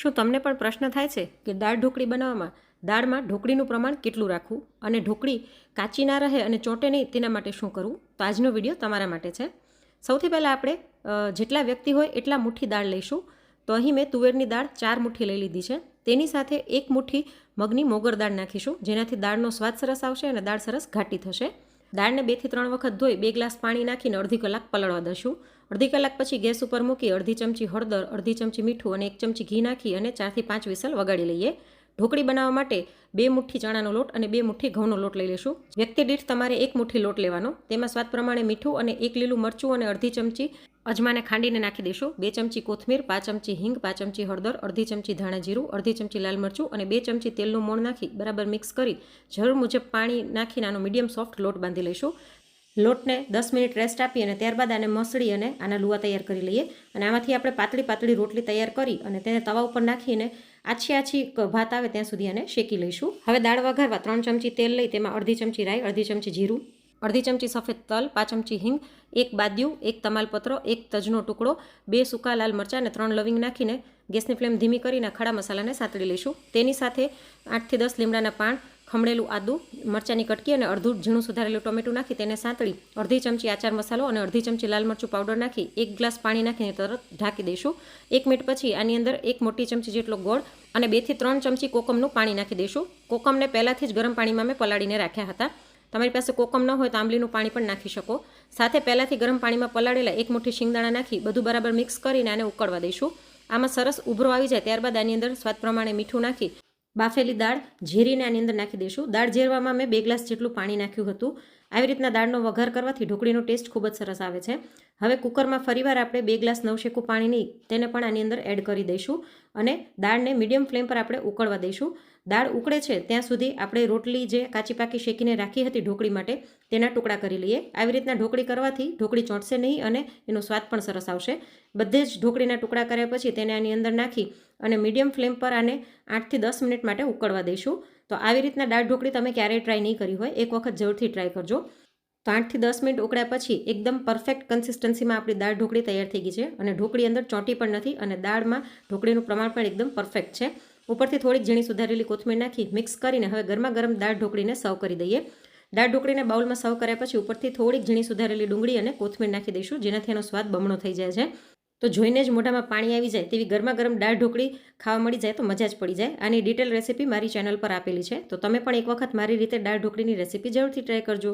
શું તમને પણ પ્રશ્ન થાય છે કે દાળ ઢોકળી બનાવવામાં દાળમાં ઢોકળીનું પ્રમાણ કેટલું રાખવું અને ઢોકળી કાચી ના રહે અને ચોંટે નહીં તેના માટે શું કરવું? તો આજનો વીડિયો તમારા માટે છે. સૌથી પહેલાં આપણે જેટલા વ્યક્તિ હોય એટલા મુઠ્ઠી દાળ લઈશું. તો અહીં મેં તુવેરની દાળ ચાર મુઠ્ઠી લઈ લીધી છે. તેની સાથે એક મુઠ્ઠી મગની મોગર દાળ નાખીશું, જેનાથી દાળનો સ્વાદ સરસ આવશે અને દાળ સરસ ઘાટી થશે. દાળને બેથી ત્રણ વખત ધોઈ બે ગ્લાસ પાણી નાખીને અડધી કલાક પલળવા દઈશું. અડધી કલાક પછી ગેસ ઉપર મૂકી અડધી ચમચી હળદર, અડધી ચમચી મીઠું અને એક ચમચી ઘી નાખી અને ચારથી પાંચ વિસલ વગાડી લઈએ. ઢોકળી બનાવવા માટે બે મુઠ્ઠી ચણાનો લોટ અને બે મુઠ્ઠી ઘઉંનો લોટ લઈ લેશું વ્યક્તિ દીઠ તમારે એક મુઠ્ઠી લોટ લેવાનો. તેમાં સ્વાદ પ્રમાણે મીઠું અને એક લીલું મરચું અને અડધી ચમચી અજમાને ખાંડીને નાખી દઈશું બે ચમચી કોથમીર, પાંચ ચમચી હિંગ, પાંચ ચમચી હળદર, અડધી ચમચી ધાણા જીરું, અડધી ચમચી લાલ મરચું અને બે ચમચી તેલનું મોણ નાખી બરાબર મિક્સ કરી જરૂર મુજબ પાણી નાખીને આનો મીડિયમ સોફ્ટ લોટ બાંધી લઈશું. લોટને દસ મિનિટ રેસ્ટ આપી અને ત્યારબાદ આને મસળી અને આના લુવા તૈયાર કરી લઈએ. અને આમાંથી આપણે પાતળી પાતળી રોટલી તૈયાર કરી અને તેને તવા ઉપર નાખીને આછી આછી ભાત આવે ત્યાં સુધી આને શેકી લઈશું. હવે દાળ વઘારવા ત્રણ ચમચી તેલ લઈ તેમાં અડધી ચમચી રાઈ, અડધી ચમચી જીરું અડધી ચમચી સફેદ તલ, પાંચ ચમચી હિંગ, એક બાદ્યું, એક તમાલપત્ર, એક તજનો ટુકડો, બે સૂકા લાલ મરચાં અને ત્રણ લવિંગ નાખીને ગેસની ફ્લેમ ધીમી કરીને ખડા મસાલાને સાંતળી લઈશું. તેની સાથે આઠથી દસ લીમડાના પાન, ખમણેલું આદું, મરચાંની કટકી અને અડધું ઝીણું સુધારેલું ટોમેટું નાખી તેને સાંતળી. અડધી ચમચી આચાર મસાલો અને અડધી ચમચી લાલ મરચું પાવડર નાખી એક ગ્લાસ પાણી નાખીને તરત ઢાંકી દઈશું. એક મિનિટ પછી આની અંદર એક મોટી ચમચી જેટલો ગોળ અને બેથી ત્રણ ચમચી કોકમનું પાણી નાખી દઈશું. કોકમને પહેલાંથી જ ગરમ પાણીમાં મેં પલાળીને રાખ્યા હતા. તમારી પાસે કોકમ ન હોય તો આંબલીનું પાણી પણ નાખી શકો. સાથે પહેલાંથી ગરમ પાણીમાં પલાળેલા એક મુઠ્ઠી શિંગદાણા નાખી બધું બરાબર મિક્સ કરીને આને ઉકળવા દઈશું. આમાં સરસ ઉભરો આવી જાય ત્યારબાદ આની અંદર સ્વાદ પ્રમાણે મીઠું નાખી, બાફેલી દાળ ઝેરીને આની અંદર નાખી દઈશું. દાળ ઝેરવામાં મેં બે ગ્લાસ જેટલું પાણી નાખ્યું હતું. આવી રીતના દાળનો વઘાર કરવાથી ઢોકળીનો ટેસ્ટ ખૂબ જ સરસ આવે છે. હવે કુકરમાં ફરીવાર આપણે બે ગ્લાસ નવશેકું પાણી નહીં તેને પણ આની અંદર એડ કરી દઈશું અને દાળને મીડિયમ ફ્લેમ પર આપણે ઉકળવા દઈશું. દાળ ઉકળે છે, ત્યાં સુધી આપણે રોટલી જે કાચી પાકી શેકીને રાખી હતી ઢોકળી માટે, તેના ટુકડા કરી લઈએ. આવી રીતના ઢોકળી કરવાથી ઢોકળી ચોંટશે નહીં અને એનો સ્વાદ પણ સરસ આવશે. બધે જ ઢોકળીના ટુકડા કર્યા પછી તેને આની અંદર નાખી અને મીડિયમ ફ્લેમ પર આને આઠથી દસ મિનિટ માટે ઉકળવા દઈશું. તો આવી રીતના દાળ ઢોકળી તમે ક્યારેય ટ્રાય નહીં કરી હોય, એક વખત જરૂરથી ટ્રાય કરજો. તો આઠથી દસ મિનિટ ઉકળ્યા પછી એકદમ પરફેક્ટ કન્સિસ્ટન્સીમાં આપણી દાળ ઢોકળી તૈયાર થઈ ગઈ છે અને ઢોકળી અંદર ચોંટી પણ નથી અને દાળમાં ઢોકળીનું પ્રમાણ પણ એકદમ પરફેક્ટ છે. ઉપરથી થોડીક ઝીણી સુધારેલી કોથમીર નાખી મિક્સ કરીને હવે ગરમા ગરમ દાળ ઢોકળીને સર્વ કરી દઈએ. દાળ ઢોકળીને બાઉલમાં સર્વ કર્યા પછી ઉપરથી થોડીક ઝીણી સુધારેલી ડુંગળી અને કોથમીર નાખી દઈશું, જેનાથી એનો સ્વાદ બમણો થઈ જાય છે. તો જોઈને જ મોઢામાં પાણી આવી જાય તેવી ગરમા ગરમ દાળ ઢોકળી ખાવા મળી જાય તો મજા જ પડી જાય. આની ડિટેલ રેસીપી મારી ચેનલ પર આપેલી છે. તો તમે પણ એક વખત મારી રીતે દાળ ઢોકળીની રેસીપી જરૂરથી ટ્રાય કરજો.